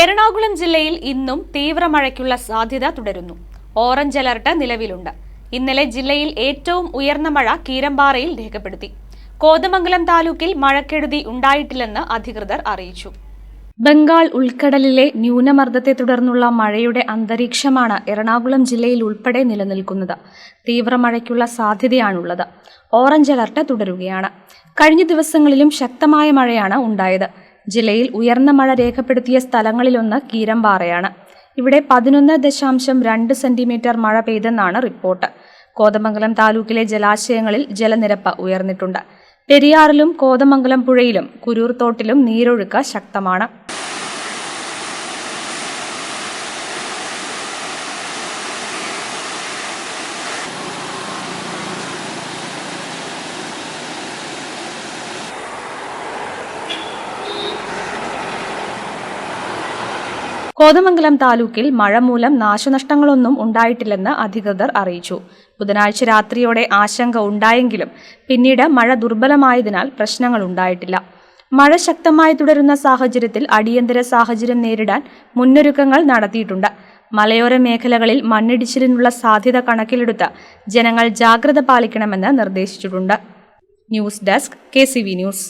എറണാകുളം ജില്ലയിൽ ഇന്നും തീവ്ര മഴയ്ക്കുള്ള സാധ്യത തുടരുന്നു. ഓറഞ്ച് അലർട്ട് നിലവിലുണ്ട്. ഇന്നലെ ജില്ലയിൽ ഏറ്റവും ഉയർന്ന മഴ കീരമ്പാറയിൽ രേഖപ്പെടുത്തി. കോതമംഗലം താലൂക്കിൽ മഴക്കെടുതി ഉണ്ടായിട്ടില്ലെന്ന് അധികൃതർ അറിയിച്ചു. ബംഗാൾ ഉൾക്കടലിലെ ന്യൂനമർദ്ദത്തെ തുടർന്നുള്ള മഴയുടെ അന്തരീക്ഷമാണ് എറണാകുളം ജില്ലയിൽ ഉൾപ്പെടെ നിലനിൽക്കുന്നത്. തീവ്രമഴയ്ക്കുള്ള സാധ്യതയാണുള്ളത്. ഓറഞ്ച് അലർട്ട് തുടരുകയാണ്. കഴിഞ്ഞ ദിവസങ്ങളിലും ശക്തമായ മഴയാണ് ഉണ്ടായത്. ജില്ലയിൽ ഉയർന്ന മഴ രേഖപ്പെടുത്തിയ സ്ഥലങ്ങളിലൊന്ന് കീരമ്പാറയാണ്. ഇവിടെ പതിനൊന്ന് ദശാംശം രണ്ട് സെന്റിമീറ്റർ മഴ പെയ്തെന്നാണ് റിപ്പോർട്ട്. കോതമംഗലം താലൂക്കിലെ ജലാശയങ്ങളിൽ ജലനിരപ്പ് ഉയർന്നിട്ടുണ്ട്. പെരിയാറിലും കോതമംഗലം പുഴയിലും കുരൂർത്തോട്ടിലും നീരൊഴുക്ക് ശക്തമാണ്. കോതമംഗലം താലൂക്കിൽ മഴ മൂലം നാശനഷ്ടങ്ങളൊന്നും ഉണ്ടായിട്ടില്ലെന്ന് അധികൃതർ അറിയിച്ചു. ബുധനാഴ്ച രാത്രിയോടെ ആശങ്ക ഉണ്ടായെങ്കിലും പിന്നീട് മഴ ദുർബലമായതിനാൽ പ്രശ്നങ്ങൾ ഉണ്ടായിട്ടില്ല. മഴ ശക്തമായി തുടരുന്ന സാഹചര്യത്തിൽ അടിയന്തര സാഹചര്യം നേരിടാൻ മുന്നൊരുക്കങ്ങൾ നടത്തിയിട്ടുണ്ട്. മലയോര മേഖലകളിൽ മണ്ണിടിച്ചിലിനുള്ള സാധ്യത കണക്കിലെടുത്ത് ജനങ്ങൾ ജാഗ്രത പാലിക്കണമെന്ന് നിർദ്ദേശിച്ചിട്ടുണ്ട്. News desk K news.